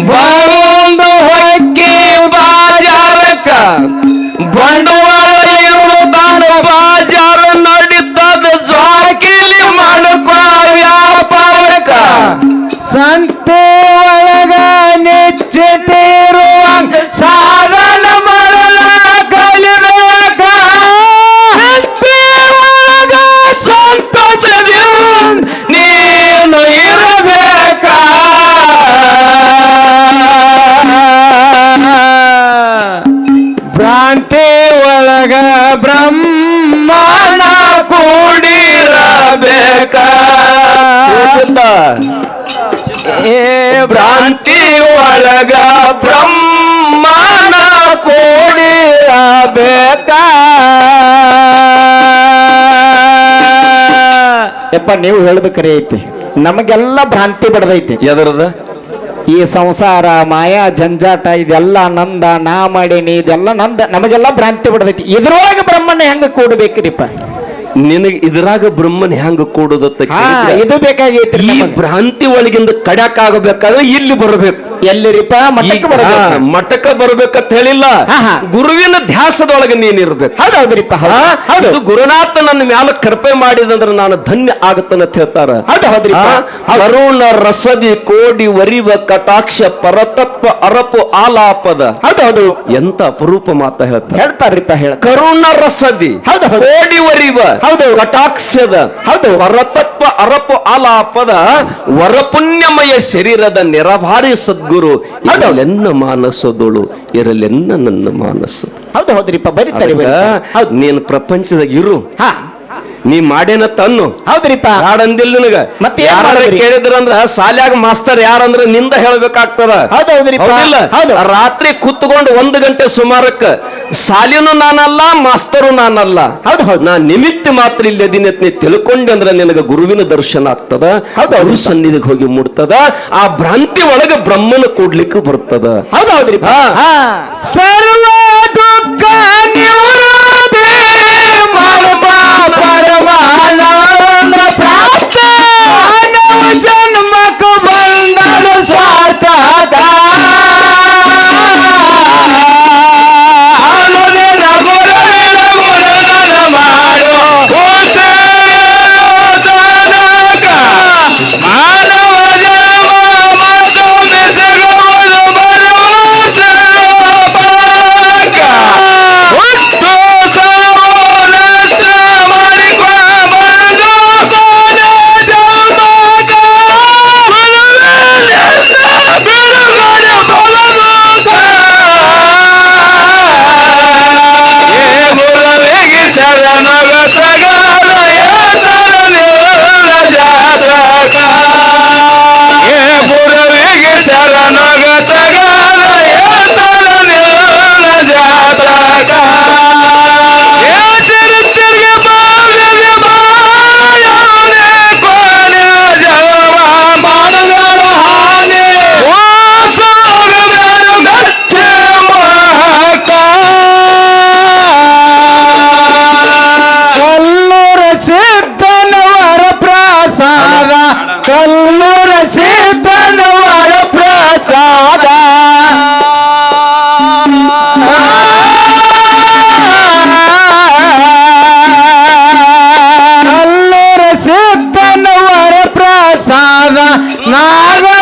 ಬಂದು ಹೊಕ್ಕಿ ಬಾಜಾರಕ್ಕ ಬಂಡವಾಳ ಇರುತ್ತಾನ ಬಾಜಾರ ನಡೀತದ ಜಾಕಿಲಿ ಮಾಡ್ಕೊ ವ್ಯಾಪಾರಕ್ಕ. ಸಂತೆ ಒಳಗ ನಿಶ್ಚಿತ ಏ ಭ್ರಾಂತಿ ಒಳಗ ಬ್ರಹ್ಮನ ಕೋಡಿ ಯಪ್ಪ ನೀವು ಹೇಳ್ಬೇಕ್ರಿ ಐತಿ. ನಮಗೆಲ್ಲ ಭ್ರಾಂತಿ ಬಡದೈತಿ. ಎದರದ ಈ ಸಂಸಾರ ಮಾಯಾ ಜಂಜಾಟ ಇದೆಲ್ಲ ನಂದ ನಾ ಮಾಡೀನಿ ಇದೆಲ್ಲ ನಂದ ನಮಗೆಲ್ಲ ಭ್ರಾಂತಿ ಬಿಡದೈತಿ. ಇದ್ರೊಳಗೆ ಬ್ರಹ್ಮಣ್ಣ ಹೆಂಗ ಕೂಡ್ಬೇಕ್ರಿಪ್ಪ? ನಿನಗೆ ಇದ್ರಾಗ ಬ್ರಹ್ಮನ್ ಹೆಂಗ ಕೂಡುದತ್ತ ಇದು ಬೇಕಾಗೈತಿ ಈ ಭ್ರಾಂತಿ ಒಳಗಿಂದ ಕಡ್ಯಾಕ್ ಆಗಬೇಕಾದ್ರೆ ಇಲ್ಲಿ ಬರಬೇಕು. ಎಲ್ಲಿರಿಪ ಮಠಕ್ಕೆ ಬರಬೇಕು ಮಠಕ್ಕ ಬರ್ಬೇಕಂತ ಹೇಳಿಲ್ಲ. ಗುರುವಿನ ಧ್ಯಾಸದೊಳಗೆ ನೀನಿರ್ಬೇಕು ಹೌದೌದ್ರಿಪ್ಪ ಹೌದು ಹೌದು. ಗುರುನಾಥ ನನ್ನ ಮ್ಯಾಲ ಕೃಪೆ ಮಾಡಿದಂದ್ರೆ ನಾನು ಧನ್ಯ ಆಗತ್ತಂತ ಹೇಳ್ತಾರ. ಹೌದು ರಸದಿ ಕೋಡಿ ವರಿವ ಕಟಾಕ್ಷ ಪರತತ್ವ ಅರಪು ಆಲಾಪದ. ಹೌದು ಹೌದು. ಎಂತ ಅಪರೂಪ ಮಾತ ಹೇಳ್ತಾರೆ. ಹೇಳ್ತಾರ್ರಿಪ್ಪ ಹೇಳ್ತಾರ. ಕರುಣ ರಸದಿ ಹೌದು. ಕೋಡಿ ವರಿವ. ಹೌದು. ಕಟಾಕ್ಷದ ಹೌದು. ವರತತ್ವ ಅರಪು ಆಲಾಪದ ವರಪುಣ್ಯಮಯ ಶರೀರದ ನಿರಭಾರಿ ಸದ್ಗುರು ಇರಲೆನ್ನ ಮಾನಸದೊಳು ಇರಲೆನ್ನ ನನ್ನ ಮಾನಸ ಹೌದು ಹೌದ್ರಿಪ್ಪ ಬರೀತಾರೆ ಹೌದು ನೀನ್ ಪ್ರಪಂಚದಾಗ ಇರು ಹಾ ನೀ ಮಾಡೇನ ತನ್ನು. ಹೌದ್ರಿಪ್ಪ. ಹಾಡಂದಿಲ್ಲ ನಿನಗ? ಮತ್ತೆ ಏನ್ ಯಾರ ಮಾಡಿದ್ರಿ? ಕೇಳಿದ್ರಂದ್ರ ಸಾಲ್ಯಾಗ ಮಾಸ್ತರ್ ಯಾರಂದ್ರ ನಿಂದ ಹೇಳ್ಬೇಕಾಗ್ತದ? ಹೌದು ಹೌದ್ರಿಪ್ಪ. ಹೌದಿಲ್ಲ? ಹೌದು. ರಾತ್ರಿ ಕುತ್ಕೊಂಡು ಒಂದು ಗಂಟೆ ಸುಮಾರಕ್ಕ ಸಾಲಿನೂ ನಾನಲ್ಲ ಮಾಸ್ತರು ನಾನಲ್ಲ. ಹೌದು ಹೌದು. ನಾ ನಿಮಿತ್ತ ಮಾತ್ರ ಇಲ್ಲಿ ಅದಿನ ನೀ ತಿಳ್ಕೊಂಡೆ ಅಂದ್ರೆ ನಿನಗ ಗುರುವಿನ ದರ್ಶನ ಆಗ್ತದ ಹೌದು. ಗುರು ಸನ್ನಿಧಿಗೆ ಹೋಗಿ ಮುಟ್ತದ ಆ ಭ್ರಾಂತಿ ಒಳಗ ಬ್ರಹ್ಮನ ಕೂಡ್ಲಿಕ್ಕೆ ಬರ್ತದ. ಹೌದ್ ಹೌದ್ರಿಪ್ಪ. ಹಾ. ಹಾ. ಸರ್ವ ದುಃಖ água!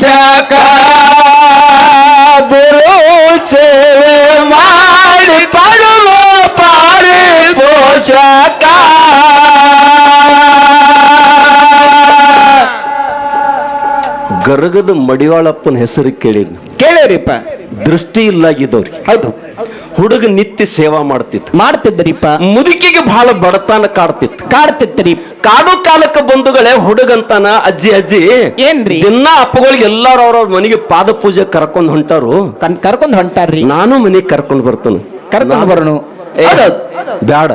ಪಾರಿತೋಷಕ ಗುರು ಸೇವೆ ಮಾಡಿ ಪಡೆದ ಪಾರಿತೋಷಕ ಗರಗದ ಮಡಿವಾಳಪ್ಪನ ಹೆಸರು ಕೇಳಿದ್ನು. ಕೇಳಿರಿಪ್ಪ. ದೃಷ್ಟಿ ಇಲ್ಲಾಗಿದ್ದವ್ರಿ. ಹೌದು. ಹುಡುಗ ನಿತ್ಯ ಸೇವಾ ಮಾಡ್ತಿತ್ತು. ಮಾಡ್ತಿದ್ರಿಪ್ಪ ಮುದುಕಿಗೆ ಬಹಳ ಬಡತನ ಕಾಡ್ತಿತ್ತು. ಕಾಡ್ತಿತ್ರಿ ಕಾಡು ಕಾಲಕ್ಕೆ ಬಂಧುಗಳೇ ಹುಡುಗಂತಾನ ಅಜ್ಜಿ ಅಜ್ಜಿ ಏನ್ರಿ? ದಿನ ಅಪ್ಪಗಳಿಗೆ ಎಲ್ಲಾರು ಅವ್ರ ಮನೆಗೆ ಪಾದ ಪೂಜೆ ಕರ್ಕೊಂಡ್ ಹೊಂಟಾರು. ಕರ್ಕೊಂಡು ಕರ್ಕೊಂಡ್ ಹೊಂಟಾರ್ರಿ. ನಾನು ಮನೆಗೆ ಕರ್ಕೊಂಡ್ ಬರ್ತಾನೆ. ಕರ್ಕೊಂಡು ಬರೋಣ. ಬ್ಯಾಡ.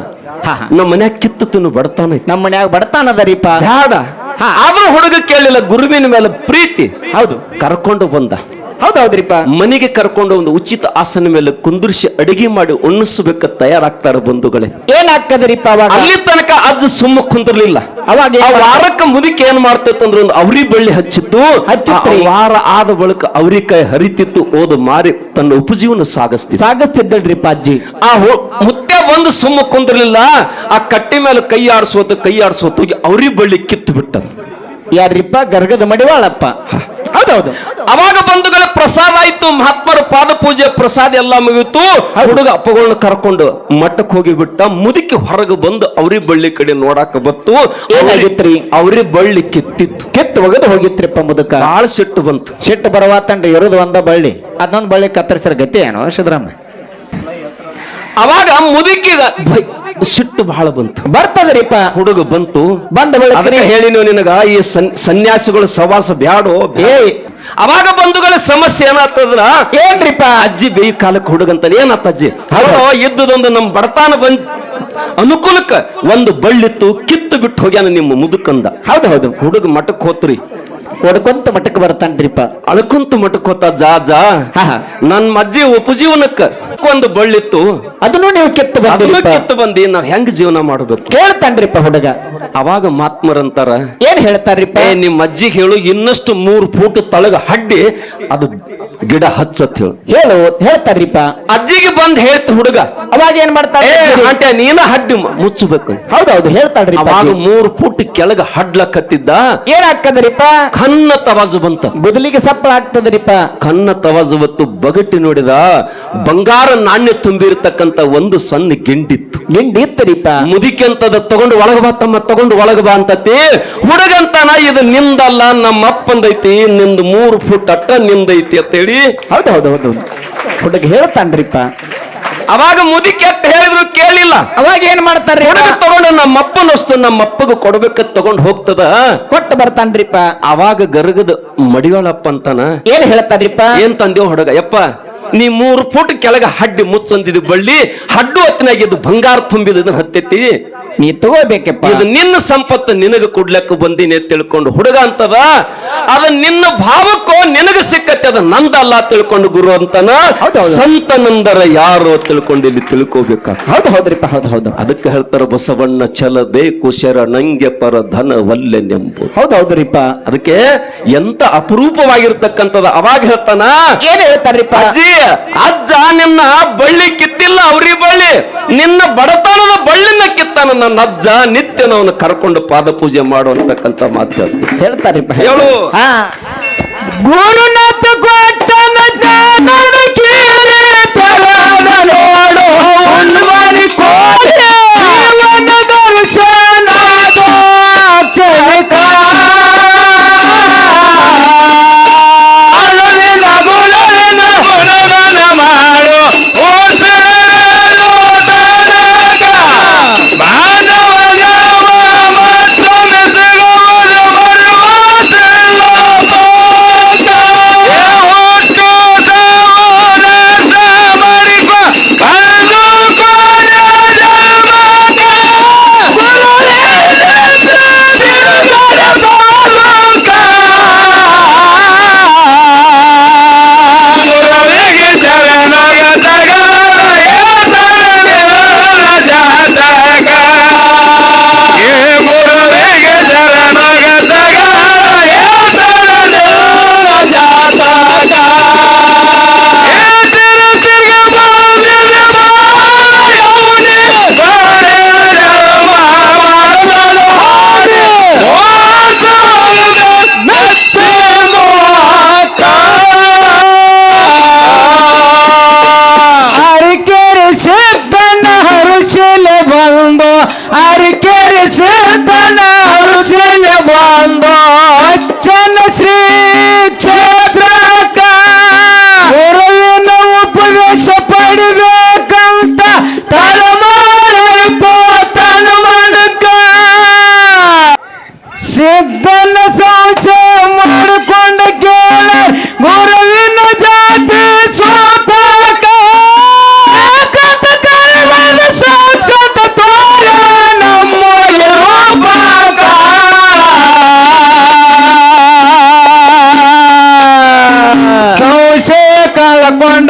ನಮ್ಮ ಮನ್ಯಾಗ ಕಿತ್ತು ತಿನ್ನು ಬಡತಾನ ನಮ್ಮ ಮನ್ಯಾಗ ಬಡತಾನ ಅದರಿಪ್ಪ. ಬ್ಯಾಡ. ಆದ್ರೂ ಹುಡುಗ ಕೇಳಿಲ್ಲ ಗುರುವಿನ ಮೇಲೆ ಪ್ರೀತಿ. ಹೌದು. ಕರ್ಕೊಂಡು ಬಂದ. ಹೌದೌದ್ರಿಪ್ಪ. ಮನೆಗೆ ಕರ್ಕೊಂಡು ಒಂದು ಉಚಿತ ಆಸನ ಮೇಲೆ ಕುಂದಿರಿಸಿ ಅಡಿಗೆ ಮಾಡಿ ಉಣ್ಣಿಸ್ಬೇಕ ತಯಾರಾಗ್ತಾರ ಬಂಧುಗಳೇ. ಏನಾಗ್ತದ್ರಿಪ್ಪ ಅವಾಗ? ಅಲ್ಲಿ ತನಕ ಅಜ್ಜ ಸುಮ್ಮ ಕುಂದಿರ್ಲಿಲ್ಲ. ಅವಾಗ? ವಾರಕ್ಕ ಮುದುಕಿ ಏನ್ ಮಾಡ್ತಿತ್ತು ಅಂದ್ರೆ ಒಂದು ಅವ್ರಿ ಬಳ್ಳಿ ಹಚ್ಚಿತ್ತು. ವಾರ ಆದ ಬಳಿಕ ಕೈ ಹರಿತಿತ್ತು ಓದು ಮಾರಿ ತನ್ನ ಉಪಜೀವನ ಸಾಗಿಸ್ತಿ ಸಾಗಿಸ್ತಿದ್ದಳ್ರಿಪ್ಪ ಅಜ್ಜಿ? ಆ ಮುತ್ತೆ ಬಂದು ಸುಮ್ಮ ಕುಂದಿರ್ಲಿಲ್ಲ ಆ ಕಟ್ಟಿ ಮೇಲೆ ಕೈ ಆಡಿಸೋತು ಕೈ ಆಡಿಸೋತು ಅವ್ರಿ ಬಳ್ಳಿ ಕಿತ್ತು ಬಿಟ್ಟದ ಯಾರ್ರಿಪ್ಪ ಗರ್ಗದ ಮಡಿವಾಳಪ್ಪ? ಹೌದೌದು. ಅವಾಗ ಬಂಧುಗಳ ಪ್ರಸಾದ ಆಯ್ತು ಮಹಾತ್ಮರ ಪಾದ ಪೂಜೆ ಪ್ರಸಾದ ಎಲ್ಲ ಮುಗಿತು ಹುಡುಗ ಅಪ್ಪಗಳನ್ನ ಕರ್ಕೊಂಡು ಮಠಕ್ಕೆ ಹೋಗಿ ಬಿಟ್ಟ ಮುದುಕಿ ಹೊರಗೆ ಬಂದು ಅವ್ರಿ ಬಳ್ಳಿ ಕಡೆ ನೋಡಾಕ ಬತ್ತು ಏನಾಗಿತ್ರಿ? ಅವ್ರಿ ಬಳ್ಳಿ ಕೆತ್ತಿತ್ತು. ಕೆತ್ತು ಒಗದು ಹೋಗಿತ್ರಿಪ್ಪ ಮುದುಕ? ಬಾಳ ಸಿಟ್ಟು ಬಂತು. ಸಿಟ್ಟು ಬರವಾತಂಡ್ರಿ ಇರೋದು ಒಂದ ಬಳ್ಳಿ. ಅದೊಂದು ಬಳ್ಳಿ ಕತ್ತರಿಸಿರ ಗತಿ ಏನೋ ಸಿದ್ದರಾಮ ಅವಾಗ ಮುದುಕಿಗ ಸಿಟ್ಟು ಬಹಳ ಬಂತು. ಬರ್ತದ್ರಿಪ್ಪ. ಹುಡುಗ ಬಂತು. ಬಂದ ಬಳಿಕ ಅದಕ್ಕೆ ನೀವು ನಿನಗ ಈ ಸನ್ಯಾಸಿಗಳು ಸವಾಸ ಬ್ಯಾಡೋ ಬೇ ಅವಾಗ ಬಂಧುಗಳ ಸಮಸ್ಯೆ ಏನಾಗ್ತದ್ರ ಏನ್ರಿಪ್ಪ? ಅಜ್ಜಿ ಬೇಯ್ ಕಾಲಕ್ಕೆ ಹುಡುಗಂತಾನೆ ಏನತ್ತ ಅಜ್ಜಿ? ಹೌದು ಇದ್ದದೊಂದು ನಮ್ಮ ಬರ್ತಾನ ಬಂದ್ ಅನುಕೂಲಕ್ಕ ಒಂದು ಬಳ್ಳಿತ್ತು ಕಿತ್ತು ಬಿಟ್ಟು ಹೋಗ್ಯಾನ ನಿಮ್ಮ ಮುದುಕಂದ. ಹೌದು ಹೌದು. ಹುಡುಗ ಮಠಕ್ಕೆ ಹೋತ್ರಿ. ಹೊಡ್ಕೊಂತ ಮಟ್ಟಕ್ಕೆ ಬರ್ತಾನ್ರಿಪ್ಪ. ಅಳ್ಕೊಂತ ಮಟಕೋತ ಜಾ ಜಾ. ನನ್ ಮಜ್ಜಿ ಉಪಜೀವನಕ್ಕ ಒಂದು ಬಳ್ಳಿತ್ತು. ಅದನ್ನು ನೀವು ಕೆತ್ತ ಅದನ್ನ ಕಿತ್ತು ಬಂದಿ ನಾವ್ ಹೆಂಗ್ ಜೀವನ ಮಾಡ್ಬೇಕು? ಕೇಳ್ತಾನ್ರಿಪ್ಪ ಹುಡುಗ. ಅವಾಗ ಮಾತ್ಮರಂತಾರ ಏನ್ ಹೇಳ್ತಾರ್ರಿಪ್ಪ? ಏ ನಿಮ್ಮ ಅಜ್ಜಿಗೆ ಹೇಳು ಇನ್ನಷ್ಟು ಮೂರ್ ಫೂಟ್ ತಳಗ ಹಡ್ಡಿ ಅದು ಗಿಡ ಹಚ್ಚತ್ ಹೇಳು. ಹೇಳು ಹೇಳ್ತಾರ್ರಿಪ್ಪ. ಅಜ್ಜಿಗೆ ಬಂದ್ ಹೇಳ್ತ ಹುಡುಗ ಅವಾಗ ಏನ್ ಮಾಡ್ತಾರೆ ಏ ಆಂಟೆ ನೀನ ಹಡ್ಡಿ ಮ- ಮುಚ್ಚಬೇಕು. ಹೌದೌದು ಹೇಳ್ತಾಳ್ರಿ ಅವಾಗ ಮೂರ್ ಫುಟ್ ಕೆಳಗ ಹಡ್ಲಕತ್ತಿದ್ದ. ಏನ್ ಹಾಕದ್ರಿಪ್ಪ ಕನ್ನ ತವಾಜು ಬಂತ. ಬದಲಿಗೆ ಸಪ್ಪಳ ಆಗ್ತದ್ರಿಪ್ಪ. ಕನ್ನ ತವಾಜು ಹೊತ್ತು ಬಗಟ್ಟಿ ನೋಡಿದ ಬಂಗಾರ ನಾಣ್ಯ ತುಂಬಿರತಕ್ಕಂತ ಒಂದು ಸಣ್ಣ ಗಿಂಡಿತ್ತು. ಗಿಂಡಿ ಇತ್ತರಿಪ್ಪ. ಮುದಿಕೆ ಅಂತದ ತಗೊಂಡು ಒಳಗ ಬಾ ತಮ್ಮ ತಗೊಂಡು ಒಳಗ ಬಾ ಅಂತತಿ ಹುಡುಗಂತಾನ ಇದು ನಿಂದಲ್ಲ ನಮ್ಮ ಅಪ್ಪಂದೈತಿ ನಿಂದು ಮೂರು ಫುಟ್ ಅಟ್ಟ ನಿಂದೈತಿ ಅಂತೇಳಿ. ಹೌದು ಹೌದು ಹೌದು. ಹುಡುಗ ಹೇಳ್ತಾನ್ರಿಪ್ಪ. ಅವಾಗ ಮುದಿಕೆ ಅಂತ ಹೇಳಿದ್ರು ಕೇಳಿಲ್ಲ. ಅವಾಗ ಏನ್ ಮಾಡ್ತಾರೆ ತಗೊಂಡು ನಮ್ಮ ಅಪ್ಪನ ವಸ್ತು ನಮ್ಮ ಅಪ್ಪಗ ಕೊಡ್ಬೇಕ ತಗೊಂಡ್ ಹೋಗ್ತದ. ಕೊಟ್ಟು ಬರ್ತಾನ್ರಿಪ್ಪ. ಅವಾಗ ಗರ್ಗದ ಮಡಿವಾಳಪ್ಪ ಅಂತಾನ. ಏನ್ ಹೇಳ್ತಾರ್ರಿಪ್ಪ? ಏನ್ ತಂದೇವ್ ಹುಡುಗ ಯಪ್ಪ. ನೀ ಮೂರು ಫುಟ್ ಕೆಳಗ ಹಡ್ಡಿ ಮುಚ್ಚಂದಿದ್ದು ಬಳ್ಳಿ ಹಡ್ಡು ಹೊತ್ತಿನಾಗ ಇದು ಬಂಗಾರ ತುಂಬಿದ ಹತ್ತೆತ್ತಿ ಹತ್ತೈತಿ. ನೀ ತಗೋಬೇಕಪ್ಪ. ಇದು ನಿನ್ನ ಸಂಪತ್ತು ನಿನಗ ಕೊಡ್ಲಕ್ಕ ಬಂದಿನಿ ತಿಳ್ಕೊಂಡು ಹುಡುಗ ಅಂತದ. ಅದ ನಿನ್ನ ಭಾವಕ್ಕೋ ನಿನಗ ಸಿಕ್ಕತ್ತೆ ಅದ ನಂದಲ್ಲ ತಿಳ್ಕೊಂಡು ಗುರು ಅಂತನ. ಸಂತನಂದರ ಯಾರು ತಿಳ್ಕೊಂಡು ಇಲ್ಲಿ ತಿಳ್ಕೋಬೇಕ? ಹೌದು ಹೌದ್ರಿಪ್ಪ ಹೌದು ಹೌದು. ಅದಕ್ಕೆ ಹೇಳ್ತಾರ ಬಸವಣ್ಣ ಛಲ ಬೇಕು ಶರ ನಂಗೆ ಪರ ಧನ ವಲ್ಲೆನೆಂಬುದು ಹೌದು ಹೌದ್ರಿಪ್ಪ. ಅದಕ್ಕೆ ಎಂತ ಅಪರೂಪವಾಗಿರ್ತಕ್ಕಂಥದ ಅವಾಗ ಹೇಳ್ತಾನ? ಏನ್ ಹೇಳ್ತಾರ್ರಿಪ್ಪ? ಅಜ್ಜಿ ಅಜ್ಜ ನಿನ್ನ ಬಳ್ಳಿ ಕಿತ್ತಿಲ್ಲ ಅವ್ರಿ ಬಳ್ಳಿ. ನಿನ್ನ ಬಡತನದ ಬಳ್ಳಿನ ಕಿತ್ತಾನ ನನ್ನ ಅಜ್ಜ. ನಿತ್ಯ ಅವನು ಕರ್ಕೊಂಡು ಪಾದ ಪೂಜೆ ಮಾಡು ಅಂತಕ್ಕಂತ ಮಾತು ಹೇಳ್ತಾರೆ ಹೇಳು. ಗುರುನಾಥ ಕೊಟ್ಟನ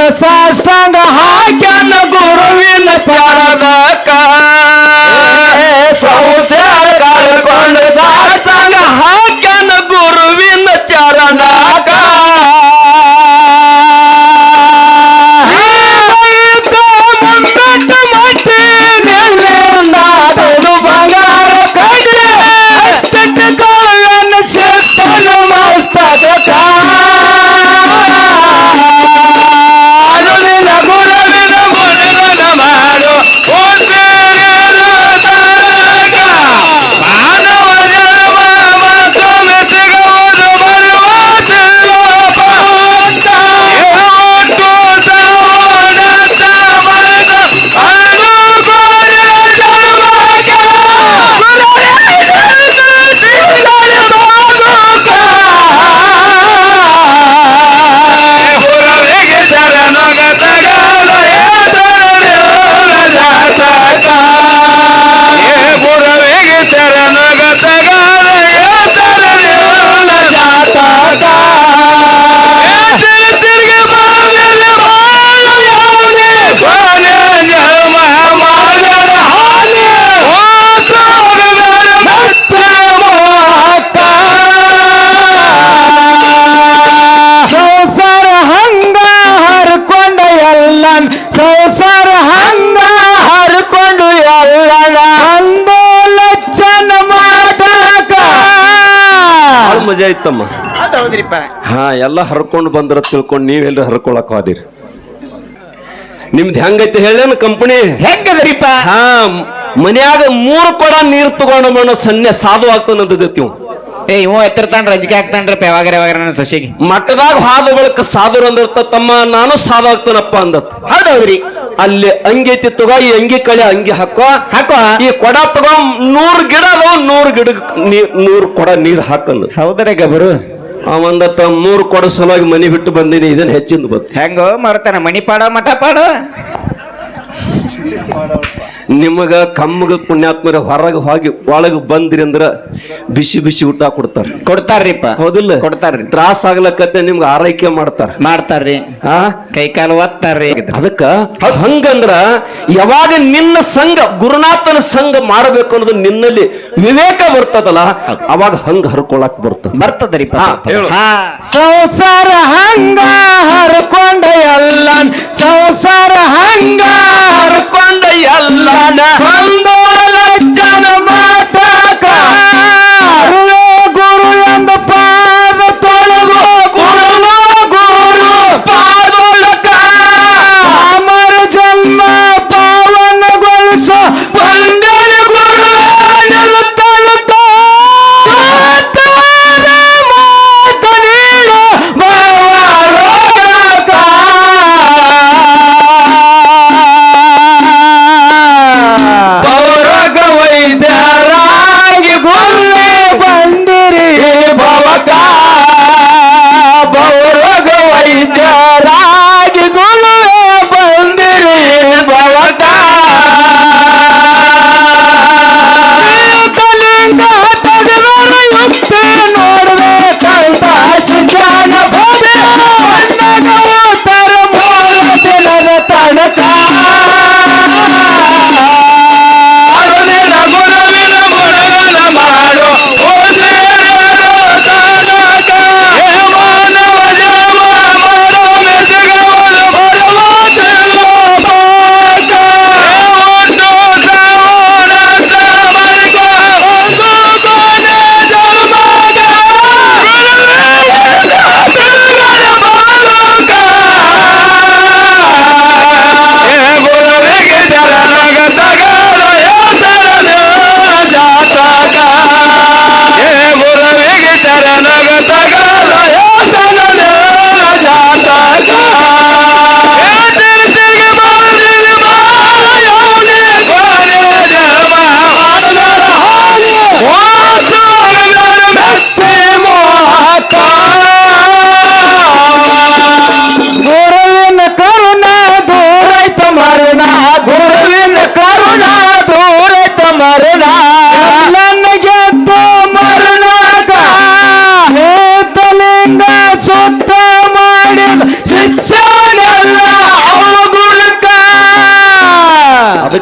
ಸಾಷ್ಟಾಂಗ ಐತಮ್ಮ ಇತ್ತಮ್ಮ ಹಾ ಎಲ್ಲ ಹರ್ಕೊಂಡು ಬಂದ್ರ ತಿಳ್ಕೊಂಡು ನೀವೆಲ್ಲ ಹರ್ಕೊಳಕ್ ಹೋದಿರಿ. ನಿಮ್ದು ಹೆಂಗೈತೆ ಹೇಳೇನು ಕಂಪನಿ? ಹೆಂಗದ್ರಿಪ್ಪ? ಹಾ ಮನ್ಯಾಗ ಮೂರು ಕೊಡ ನೀರ್ ತಗೊಂಡ ಸನ್ನೆ ಸಾಧು ಆಗ್ತಾನಂತದೈತಿ ಏ ಇವ ಎತ್ತಿರ್ತಾನ ರಜಿಕೆ ಹಾಕ್ತಾನ್ರಪ್ಪ ನನ್ನ ಸೊಸೆಗೆ. ಮಠದಾಗ ಹಾದು ಬಳಕ ಸಾಧುರು ಅಂದಿರ್ತ ತಮ್ಮ ನಾನು ಸಾಧು ಆಗ್ತಾನಪ್ಪ ಅಂದತ್. ಹೌದೌದ್ರಿ. ಅಲ್ಲಿ ಅಂಗಿ ಐತಿ ತಗೋ ಈ ಅಂಗಿ ಕಳೆ ಅಂಗಿ ಹಾಕೋ. ಹಾಕೋ. ಈ ಕೊಡ ತಗೋ ನೂರ್ ಗಿಡ ಅದಾವ ನೂರ್ ಗಿಡ ನೂರ್ ಕೊಡ ನೀರ್ ಹಾಕಂದು. ಹೌದ್ರಿ ಗಬರು. ಅವಂದತ್ತ ಮೂರ್ ಕೊಡ ಸಲುವಾಗಿ ಮನಿ ಬಿಟ್ಟು ಬಂದೀನಿ ಇದನ್ನ ಹೆಚ್ಚಿಂದ ಬಂತು ಹೆಂಗೋ ಮಾಡ್ತಾನ ಮಣಿ ಪಾಡ ಮಠ ಪಾಡ ನಿಮಗ ಕಮ್ಮಗ ಪುಣ್ಯಾತ್ಮರ ಹೊರಗೆ ಹೋಗಿ ಒಳಗೆ ಬಂದ್ರಿ ಅಂದ್ರ ಬಿಸಿ ಬಿಸಿ ಊಟ ಕೊಡ್ತಾರ. ಕೊಡ್ತಾರ್ರಿಪ್ಪ. ಹೌದಿಲ್ಲ? ಕೊಡ್ತಾರ್ರಿ. ತ್ರಾಸ ಆಗ್ಲಕತ್ತೆ ನಿಮ್ಗೆ ಆರೈಕೆ ಮಾಡ್ತಾರ. ಮಾಡ್ತಾರ್ರಿ. ಆ? ಕೈ ಕಾಲು ಒತ್ತಾರ್ರಿ. ಅದಕ್ಕ ಹಂಗಂದ್ರ ಯಾವಾಗ ನಿನ್ನ ಸಂಘ ಗುರುನಾಥನ ಸಂಘ ಮಾಡಬೇಕು ಅನ್ನೋದು ನಿನ್ನಲ್ಲಿ ವಿವೇಕ ಬರ್ತದಲ್ಲ ಅವಾಗ ಹಂಗ ಹರ್ಕೊಳಕ್ ಬರ್ತದ. ಬರ್ತದ್ರಿ. ಸಂಸಾರ ಹಂಗ ಹರ್ಕೊಂಡ ಎಲ್ಲ ಸಂಸಾರ ಹಂಗ ಹರ್ಕೊಂಡ ಎಲ್ಲ ಜನ ಮಾತಕ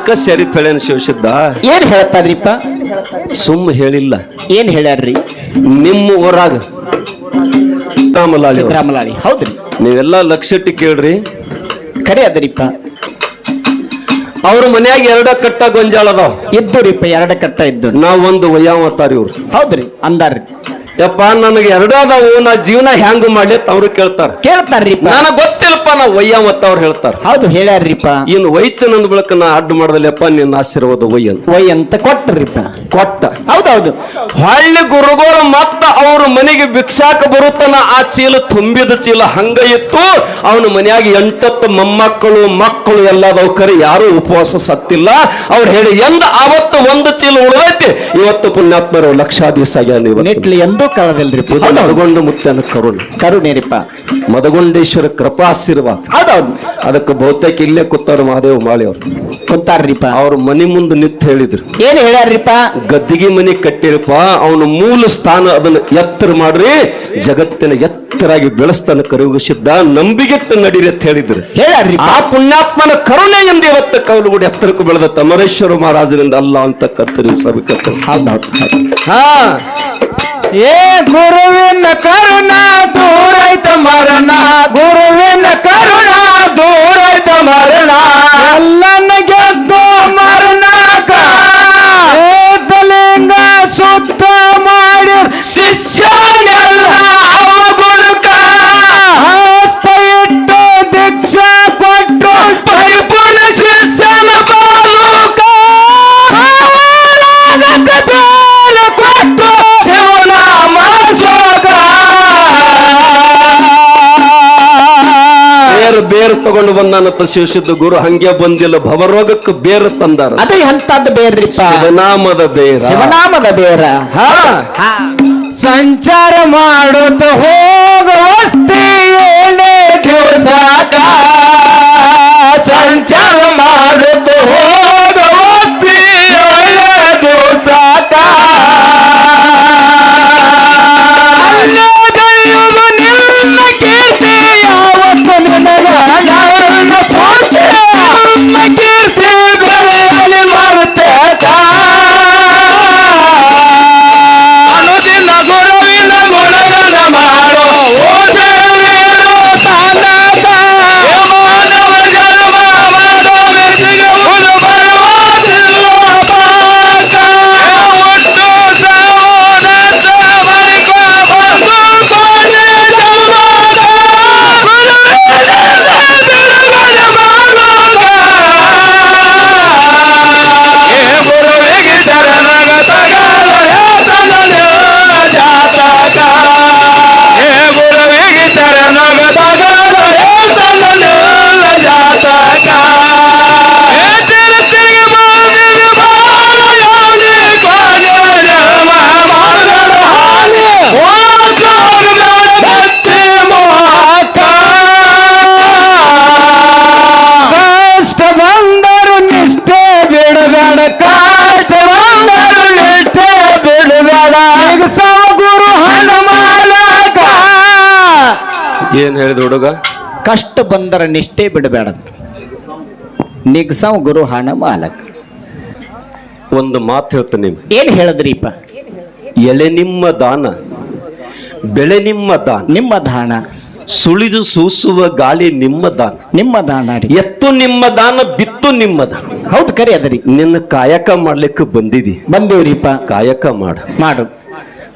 ಅದಕ್ಕ ಸರಿ ಪೆಳೆನ ಶಿವಸಿದ್ದ? ಏನ್ ಹೇಳ್ತಾರ್ರಿಪ್ಪ ಸುಮ್ಮ ಹೇಳಿಲ್ಲ. ಏನ್ ಹೇಳ್ಯಾರ್ರಿ? ನಿಮ್ಮ ಊರಾಗ. ಸಿದ್ದರಾಮಲಾರಿ ಹೌದ್ರಿ. ನೀವೆಲ್ಲ ಲಕ್ಷಿಟ್ಟು ಕೇಳ್ರಿ. ಖರೆ ಅದರಿಪ್ಪ. ಅವ್ರ ಮನ್ಯಾಗ ಎರಡ ಕಟ್ಟ ಗೊಂಜಾಳ ಅದಾವ. ಇದ್ದುರಿಪ್ಪ ಎರಡ ಕಟ್ಟ ಇದ್ದು. ನಾವ್ ಒಂದು ವಯ್ಯಾವತ್ತಾರಿ ಇವ್ರು. ಹೌದ್ರಿ ಅಂದಾರ್ರಿ. ಯಪ್ಪ ನನಗೆ ಎರಡೂ ಅದಾವು ನಾ ಜೀವನ ಹ್ಯಾಂಗ್ ಮಾಡ್ಲಿ ಅಂತ ಅವ್ರು ಕೇಳ್ತಾರ. ರೀ ನನಗ್ ಗೊತ್ತಿಲ್ಲಪ್ಪ ನಾ ವಯ್ಯಾವತ್ತ ಅವ್ರು ಹೇಳ್ತಾರ. ಹೌದು ಹೇಳ್ಯಾರ್ರಿಪ್ಪ. ಇನ್ನು ಒಯ್ತು ನಂದ್ ಬಳಕ ನಾ ಅಡ್ಡ ಮಾಡ್ದಲ್ಲಪ್ಪ ನಿನ್ನ ಆಶೀರ್ವಾದ ಅಂತ ವೈ ಅಂತ ಕೊಟ್ಟರಿಪ್ಪ ಕೊಟ್ಟ. ಹೌದೌದು. ಹಳ್ಳಿ ಗುರುಗಳು ಮತ್ತ ಅವ್ರ ಮನೆಗೆ ಭಿಕ್ಷಾಕ ಬರುತ್ತನ ಆ ಚೀಲ ತುಂಬಿದ ಚೀಲ ಹಂಗ ಇತ್ತು. ಅವನ ಮನ್ಯಾಗ ಎಂಟತ್ತು ಮೊಮ್ಮಕ್ಕಳು ಮಕ್ಕಳು ಎಲ್ಲದವ್ ಕರೆ ಯಾರು ಉಪವಾಸ ಸತ್ತಿಲ್ಲ. ಅವ್ರು ಹೇಳಿ ಎಂದ ಅವತ್ತು ಒಂದು ಚೀಲ ಉಳಿದೈತಿ? ಇವತ್ತು ಪುಣ್ಯಾತ್ಮರು ಲಕ್ಷಾಧೀಶ. ನೆಟ್ಲಿ ಎಂದೂ ಕಳದಿಲ್ರಿ ಇದು ಮದಗೊಂಡ ಮುತ್ತನ ಕರುಣ. ಕರುಣೇರಿಪ್ಪ. ಮದಗೊಂಡೇಶ್ವರ ಕೃಪಾಶೀರ್ವಾದ. ಹೌದೌದು. ಅದಕ್ಕೆ ಬಹುತೇಕ ಇಲ್ಲೇ ಕೂತಾರ ಮಹಾದೇವ್ ಮಾಳಿ ಅವ್ರು ಕುಂತಾರ್ರಿಪ್ಪ. ಅವ್ರ ಮನಿ ಮುಂದೆ ನಿಂತು ಹೇಳಿದ್ರು. ಏನ್ ಹೇಳ್ಯಾರ್ರಿಪ್ಪ? ಗದ್ದಿಗೆ ಮನೆ ಕಟ್ಟಿರಪ್ಪ ಅವನ ಮೂಲ ಸ್ಥಾನ ಅದನ್ನ ಎತ್ತರ ಮಾಡ್ರಿ ಜಗತ್ತಿನ ಎತ್ತರಾಗಿ ಬೆಳೆಸ್ತಾನ ಕರುಗಿಸಿದ್ದ ನಂಬಿಗೆಟ್ಟು ನಡೀರಿ ಅಂತ ಹೇಳಿದ್ರು. ಹೇಳಿ ಆ ಪುಣ್ಯಾತ್ಮನ ಕರುಣೆಯಿಂದ ಇವತ್ತು ಕೌಲುಗುಡಿ ಎತ್ತರಕ್ಕೂ ಬೆಳೆದ ತಮರೇಶ್ವರ ಮಹಾರಾಜರಿಂದ ಅಲ್ಲ ಅಂತ ಕತ್ತರಿ ಸಭೆ ಹೌದೌದು ಹಾ. ಏ ಗುರುವಿನ ಕರುಣ ದೂರೈತ ಮರಣ ಗುರುವಿನ ಕರುಣ. ತಗೊಂಡು ಬಂದಾನತ್ತ ಶಿವಸಿದ್ಧ ಗುರು ಹಂಗೆ ಬಂದಿಲ್ಲ ಭವರೋಗಕ್ಕೆ ಬೇರು ತಂದಾರ. ಅದೇ ಎಂತದ್ದು ಬೇರ್ರಿ ಶಿವನಾಮದ ಬೇರ. ಶಿವನಾಮದ ಬೇರ. ಸಂಚಾರ ಮಾಡುತ್ತ ಏನ್ ಹೇಳಿದ ಹುಡುಗ? ಕಷ್ಟ ಬಂದರ ನಿಷ್ಠೆ ಬಿಡಬೇಡ ನಿಗ್ಸಾವ್ ಗುರು ಹಣ ಮಾಲಕ್. ಒಂದು ಮಾತು ಹೇಳ್ತೇನೆ ನಿಮ್ಗೆ. ಏನ್ ಹೇಳದ್ರಿಪ್ಪ? ಎಲೆ ನಿಮ್ಮ ದಾನ ಬೆಳೆ ನಿಮ್ಮ ದಾನ ನಿಮ್ಮ ದಾನ. ಸುಳಿದು ಸೂಸುವ ಗಾಳಿ ನಿಮ್ಮ ದಾನ. ನಿಮ್ಮ ದಾನ ರೀ. ಎತ್ತು ನಿಮ್ಮ ದಾನ ಬಿತ್ತು ನಿಮ್ಮ ದಾನ. ಹೌದು ಕರಿ ಅದರಿ. ನಿನ್ನ ಕಾಯಕ ಮಾಡ್ಲಿಕ್ಕೆ ಬಂದಿದಿ. ಬಂದೇವ್ರಿಪ್ಪ. ಕಾಯಕ ಮಾಡು. ಮಾಡು.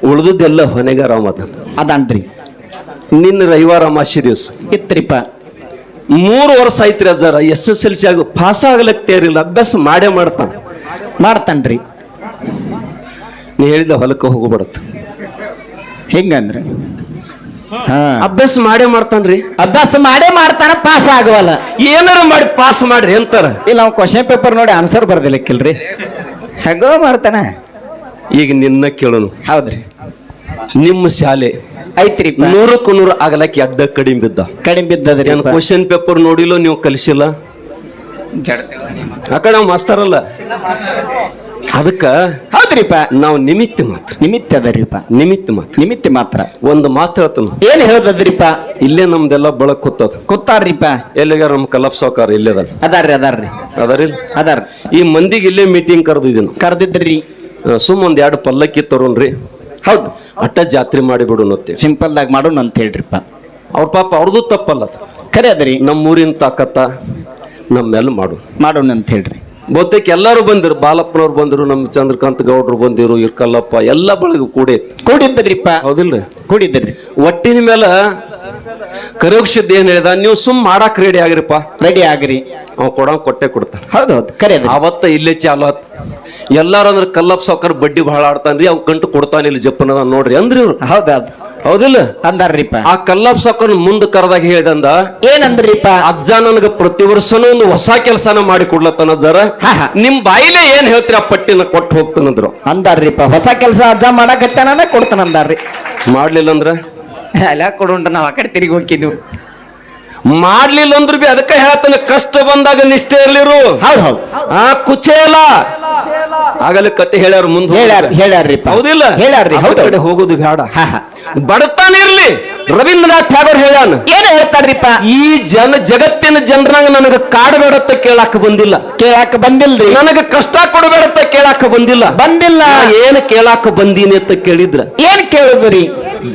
ಉಳಿದುದೆಲ್ಲ ಹೊನೆಗಾರ ಮದನ ಅದನ್ರಿ. ನಿನ್ನ ರವಿವಾರ ಅಮಾಸಿ ದಿವಸ. ಇತ್ರಿಪ್ಪ ಮೂರು ವರ್ಷ ಐತ್ರಿ ಅಜ್ಜಾರ. ಎಸ್ ಎಸ್ ಎಲ್ ಸಿ ಆಗ ಪಾಸ್ ಆಗ್ಲಕ್ ತೇರಿಲ್ಲ ಅಭ್ಯಾಸ ಮಾಡೇ ಮಾಡ್ತಾನ. ಮಾಡ್ತಾನ್ರಿ. ನೀ ಹೇಳಿದ ಹೊಲಕ್ಕೆ ಹೋಗ್ಬಿಡತ್ತ. ಹೆಂಗಂದ್ರೆ? ಹಾ. ಅಭ್ಯಾಸ ಮಾಡೇ ಮಾಡ್ತಾನ್ರಿ. ಅಭ್ಯಾಸ ಮಾಡೇ ಮಾಡ್ತಾನ ಪಾಸ್ ಆಗವಲ್ಲ ಏನಾರ ಮಾಡಿ ಪಾಸ್ ಮಾಡ್ರಿ ಅಂತಾರ. ಇಲ್ಲ ನಾವು ಕ್ವಶನ್ ಪೇಪರ್ ನೋಡಿ ಆನ್ಸರ್ ಬರ್ದಿಲ್ಲಕ್ಕಿಲ್ರಿ ಹೆಂಗೋ ಮಾಡ್ತಾನ. ಈಗ ನಿನ್ನ ಕೇಳೋನು. ಹೌದ್ರಿ. ನಿಮ್ಮ ಶಾಲೆ ಐತ್ರಿ ನೂರಕ್ಕೂ ನೂರು ಆಗಲಕ್ಕ ಅಡ್ಡ ಕಡಿಮೆ ಬಿದ್ದ. ಕಡಿಮೆ ಬಿದ್ದದ್ರಿ ಕ್ವಶನ್ ಪೇಪರ್ ನೋಡಿಲ್ಲ ನೀವು ಕಲಿಸಿಲ್ಲ? ಆ ಕಡೆ ನಾವು ಮಾಸ್ತರ್ ಅಲ್ಲ. ಅದಕ್ಕ ಹೌದ್ರಿಪ ನಾವು ನಿಮಿತ್ತ ಮಾತ್ರ. ನಿಮಿತ್ತ ಅದರಿಪ ನಿಮಿತ್ತ ಮಾತ್ರ. ನಿಮಿತ್ತ ಮಾತ್ರ. ಒಂದು ಮಾತು ಹೇಳ್ತಾನ. ಏನ್ ಹೇಳ್ದದ್ರಿಪ್ಪ? ಇಲ್ಲೇ ನಮ್ದೆಲ್ಲ ಬಳಕ್ ಕೂತದ. ಕೂತಾರ್ರಿಪ ಎಲ್ಲಿಗಾರ ನಮ್ ಕಲಪ್ ಸಾವ್ಕಾರ ಅದ. ಅದಾರ್ರಿ ಅದಾರ್ರಿ. ಅದಾರ ಅದಾರ. ಈ ಮಂದಿಗೆ ಇಲ್ಲೇ ಮೀಟಿಂಗ್ ಕರೆದಿದ್ದೀನಿ. ಕರೆದಿದ್ರಿ. ಸುಮ್ಮ ಒಂದ್ ಎರಡು ಪಲ್ಲಕ್ಕಿ ತರೋನ್ರಿ ಹೌದು. ಅಟ್ಟ ಜಾತ್ರೆ ಮಾಡಿಬಿಡೋಣತ್ತೆ ಸಿಂಪಲ್ ಆಗಿ ಮಾಡೋಣ ಅಂತ ಹೇಳ್ರಿಪ್ಪ. ಅವ್ರ ಪಾಪ ಅವ್ರದ್ದು ತಪ್ಪಲ್ಲ. ಖರೆ ಅದ್ರಿ. ನಮ್ಮ ಊರಿನ ತಾಕತ್ತ ನಮ್ಮೆಲ್ಲ ಮಾಡು. ಮಾಡೋಣ ಅಂತ ಹೇಳ್ರಿ. ಬಹುತೇಕ ಎಲ್ಲರೂ ಬಂದಿರು. ಬಾಲಪ್ಪನವ್ರು ಬಂದರು ನಮ್ಮ ಚಂದ್ರಕಾಂತ್ ಗೌಡ್ರು ಬಂದಿರು ಇರ್ಕಲ್ಲಪ್ಪ ಎಲ್ಲ ಬಳಗ ಕೂಡಿ ಕೂಡಿದ್ದರಿಪ್ಪ ಹೌದಿಲ್ರಿ? ಕೂಡಿದ್ದರಿ ಒಟ್ಟಿನ ಮೇಲೆ ಕರೋಕ್ಷದ್ದು ಏನ್ ಹೇಳಿದ? ನೀವು ಸುಮ್ ಮಾಡಾಕ್ ರೆಡಿ ಆಗ್ರಿಪ್ಪ. ರೆಡಿ ಆಗ್ರಿ. ಅವ್ ಕೊಡ ಕೊಟ್ಟೆ ಕೊಡ್ತಾನೆ ಹೌದು ಹೌದು. ಖರೆ ಅದ್ರಿ. ಅವತ್ತ ಇಲ್ಲೇ ಚಾಲು ಆತ್. ಎಲ್ಲಾರು ಅಂದ್ರೆ ಕಲ್ಲಪ್ಪ ಸಾವ್ಕಾರ ಬಡ್ಡಿ ಬಹಳ ಆಡ್ತಾನ್ರಿ ಅವ್ ಗಂಟು ಕೊಡ್ತಾನಿಲ್ಲ ಜಪ್ಪನ ನೋಡ್ರಿ ಅಂದ್ರಿ ಇವ್ರು? ಹೌದಾ ಹೌದು. ಹೌದಿಲ್ಲ? ಅಂದಾರ್ರಿಪ್ಪ. ಆ ಕಲ್ಲಪ್ಪ ಸಾವ್ಕಾರ ಮುಂದೆ ಕರೆದಾಗ ಹೇಳಿದಂದ ಏನಂದ್ರಿಪ್ಪ? ಅಜ್ಜ ನನಗ ಪ್ರತಿ ವರ್ಷನೂ ಒಂದು ಹೊಸ ಕೆಲಸನ ಮಾಡಿ ಕೊಡ್ಲತ್ತಾನ ಜರ ಹಾ, ಹಾ. ನಿಮ್ ಬಾಯಿಲೆ ಏನ್ ಹೇಳ್ತೀರ ಆ ಪಟ್ಟಿನ ಕೊಟ್ಟು ಹೋಗ್ತಾನಂದ್ರು? ಅಂದಾರ್ರಿಪ್ಪ ಹೊಸ ಕೆಲಸ ಅಜ್ಜ ಮಾಡಕತ್ತಾನ ಕೊಡ್ತಾನ ಅಂದಾರ್ರಿ ಮಾಡ್ಲಿಲ್ಲ ಅಂದ್ರ ಎಲ್ಲ ಕೊಡುಂಟ ನಾವ್ ಆ ಕಡೆ ತಿರುಗಿ ಹೋಗಿದ್ವು ಮಾಡ್ಲಿಲ್ಲ ಅಂದ್ರ ಬಿ ಅದಕ್ಕೆ ಹೇಳ್ತಾನೆ ಕಷ್ಟ ಬಂದಾಗ ನಿಷ್ಠೆ ಇರ್ಲಿರು. ಹೌದು ಹೌದು. ಆ ಕುಚೇಲ. ಆಗಲೇ ಕತೆ ಹೇಳ್ಯಾರ ಮುಂದೆ ಹೇಳ್ಯಾರ ಹೇಳ್ಯಾರ್ರಿಪ್ಪ. ಹೌದಿಲ್ಲ? ಹೇಳ್ಯಾರ್ರಿ ಹೌದು ಕಡೆ ಹೋಗೋದು ಬೇಡ. ಬಡತನ ಇರ್ಲಿ. ರವೀಂದ್ರನಾಥ್ ಠಾಗೋರ್ ಹೇಳ್ಯಾನ. ಏನ್ ಹೇಳ್ತಾರ್ರಿಪ್ಪ. ಈ ಜನ ಜಗತ್ತಿನ ಜನರಂಗ ನನಗ ಕಾಡಬೇಡತ್ತ ಕೇಳಾಕ ಬಂದಿಲ್ಲ. ಕೇಳಾಕ ಬಂದಿಲ್ರಿ. ನನಗ ಕಷ್ಟ ಕೊಡಬೇಡತ್ತ ಕೇಳಾಕ ಬಂದಿಲ್ಲ. ಬಂದಿಲ್ಲ. ಏನ್ ಕೇಳಾಕ ಬಂದೀನಿ ಅಂತ ಕೇಳಿದ್ರ. ಏನ್ ಕೇಳುದ್ರಿ?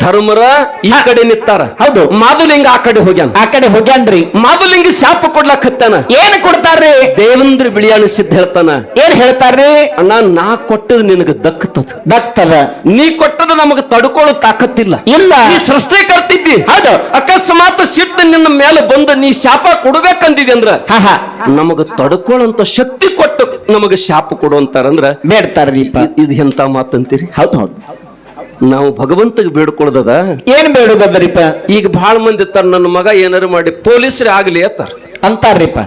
ಧರ್ಮರ ಈ ಕಡೆ ನಿತ್ತಾರ. ಹೌದು. ಮಾದುಲಿಂಗ ಆ ಕಡೆ ಹೋಗ್ಯಾನ. ಆ ಕಡೆ ಹೋಗ್ಯಾನ್ರಿ. ಮಾದುಲಿಂಗ ಶಾಪ ಕೊಡ್ಲಾಕ್ ಹತ್ತಾನ ಏನ್ ಕೊಡ್ತಾರ್ರಿ? ದೇವೇಂದ್ರ ಬಿಳಿಯಾಣ ಸಿದ್ಧ ಹೇಳ್ತಾನ. ಏನ್ ಹೇಳ್ತಾರ್ರಿ? ಅಣ್ಣ ನಾ ಕೊಟ್ಟದ್ ನಿನಗ ದಕ್ಕತದ. ದಕ್ತದ ನೀ ಕೊಟ್ಟದ ನಮಗ ತಡ್ಕೊಳ್ಳೋ ತಾಕತ್ತಿಲ್ಲ. ಇಲ್ಲ. ನೀ ಸೃಷ್ಟಿಕರ್ತಿದ್ದಿ. ಹೌದು. ಅಕಸ್ಮಾತ್ ಸಿಟ್ಟು ನಿನ್ನ ಮೇಲೆ ಬಂದು ನೀ ಶಾಪ ಕೊಡ್ಬೇಕಂದಿದೆ ಅಂದ್ರ ನಮಗ ತಡ್ಕೊಳ್ಳೋಂತ ಶಕ್ತಿ ಕೊಟ್ಟು ನಮಗ ಶಾಪ ಕೊಡುವಂತಾರಂದ್ರ ಅಂತಾರಂದ್ರ ಬೇಡ್ತಾರ್ರಿ ಇದು ಎಂತ ಮಾತಂತೀರಿ? ಹೌದು ಹೌದು. ನಾವು ಭಗವಂತಗೆ ಬೇಡ್ಕೊಳ್ಳೋದದ? ಏನ್ ಬೇಡದ್ರಿಪ್ಪ ಈಗ ಬಹಳ ಮಂದಿ ತರ ನನ್ನ ಮಗ ಏನಾರು ಮಾಡಿ ಪೊಲೀಸರೇ ಆಗ್ಲಿ ಅತ್ತಾರ ಅಂತಾರ್ರಿಪ್ಪ.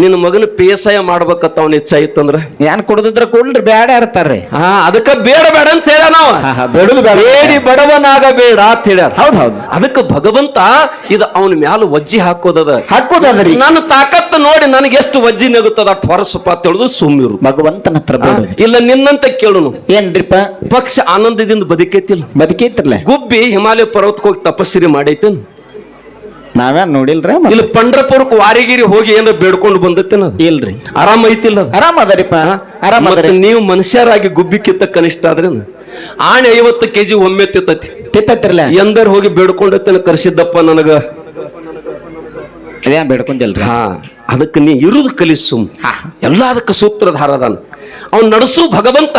ನಿನ್ನ ಮಗನ ಪೇಸಾಯ ಮಾಡ್ಬೇಕತ್ತ ಅವ್ನ ಇಚ್ಛೆ ಇತ್ತಂದ್ರ? ಏನ್ ಕುಡ್ದಿದ್ರ ಕುಡ್ರಿ ಬೇಡ ಇರ್ತಾರ್ರಿ. ಹಾ ಅದಕ್ಕ ಬೇಡ ಬೇಡ ಅಂತ ಹೇಳ ನಾವ ಬೇಡುದು ಬೇಡ. ಬೇಡಿ ಬಡವನಾಗ ಬೇಡ ಅಂತ ಹೇಳ್ಯಾರ. ಹೌದ್ ಹೌದು. ಅದಕ್ಕೆ ಭಗವಂತ ಇದು ಅವನ ಮ್ಯಾಲ ವಜ್ಜಿ ಹಾಕೋದದ. ಹಾಕೋದದ್ರಿ. ನನ್ನ ತಾಕತ್ತು ನೋಡಿ ನನಗೆ ಎಷ್ಟು ವಜ್ಜಿ ನಗುತ್ತದ ಅಟ್ ಹೊರಸಪ್ಪ ಅಂತ ಹೇಳುದು ಸುಮ್ಮಿರು ಭಗವಂತನ ಹತ್ರ ಇಲ್ಲ ನಿನ್ನಂತ ಕೇಳುನು. ಏನ್ರಿಪ್ಪ? ಪಕ್ಷ ಆನಂದದಿಂದ ಬದುಕೈತಿಲ್ಲ. ಬದುಕೈತಿರ್ಲ? ಗುಬ್ಬಿ ಹಿಮಾಲಯ ಪರ್ವತಕ್ಕೆ ಹೋಗಿ ತಪಸ್ಸಿರಿ ಮಾಡೈತೇನು. ನಾವೇನ್ ನೋಡಿಲ್ರಿ ಇಲ್ಲಿ ಪಂಡ್ರಪುರಕ್ಕೆ ವಾರಿಗಿರಿ ಹೋಗಿ ಏನಾರ ಬೇಡ್ಕೊಂಡು ಬಂದತ್ತೇನ ಇಲ್ರಿ. ಆರಾಮ ಐತಿಲ್ಲ? ಆರಾಮ ಅದರಿಪ್ಪ. ಆರಾಮ ಅದರಿ. ನೀವು ಮನುಷ್ಯರಾಗಿ ಗುಬ್ಬಿ ಕಿತ್ತ ಕನಿಷ್ಠ ಆದ್ರೇನು ಆಣೆ ಐವತ್ತು ಕೆಜಿ ಒಮ್ಮೆ ತಿತ್ತತಿ. ತಿತ್ತತ್ತಿರ್ಲ ಎಂದರ್ ಹೋಗಿ ಬೇಡ್ಕೊಂಡತ್ತೇನ ಕರ್ಸಿದ್ದಪ್ಪ ನನಗ? ಅದೇನ್ ಬೇಡ್ಕೊಂದಿಲ್ರಿ ಹಾ. ಅದಕ್ಕೆ ನೀ ಇರುದು ಕಲಿಸು. ಹಾ. ಎಲ್ಲ ಅದಕ್ಕೆ ಸೂತ್ರಧಾರದಾನ ಅವ್ನು ನಡೆಸು ಭಗವಂತ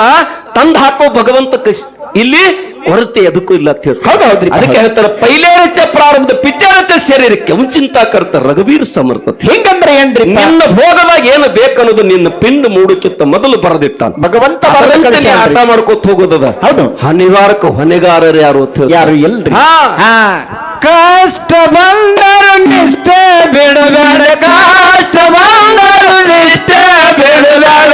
ತಂದು ಹಾಕೋ ಭಗವಂತ ಕಸಿ ಇಲ್ಲಿ ಕೊರತೆ ಅದಕ್ಕೂ ಇಲ್ಲ ಅಂತ ಹೇಳ್ತಾರೆ. ಅದಕ್ಕೆ ಹೇಳ್ತಾರೆ ಪೈಲೇರಚ ಪ್ರಾರಂಭದ ಪಿಚ್ಚರಚ ಶರೀರಕ್ಕೆ ಮುಂಚಿಂತ ಕರ್ತ ರಘುವೀರ್ ಸಮರ್ಥತೆ ಹೆಂಗಂದ್ರೆ ಏನ್ರಿ ನಿನ್ನ ಭೋಗದಾಗ ಏನು ಬೇಕನ್ನೋದು ನಿನ್ನ ಪಿಂಡ್ ಮೂಡಕ್ಕಿಂತ ಮೊದಲು ಬರದಿತ್ತ ಭಗವಂತ. ಆಟ ಮಾಡ್ಕೋತ ಹೋಗೋದದ. ಹೌದು. ಹನಿವಾರಕ ಹೊಣೆಗಾರರು ಯಾರು ಅಂತ. ಯಾರು? ಎಲ್ರಿ. ಕಷ್ಟ ಬಂದರು ನಿಷ್ಠೆ ಬಿಡಬೇಡ. ಕಷ್ಟ ಬಂದರು ನಿಷ್ಠೆ ಬಿಡಬೇಡ.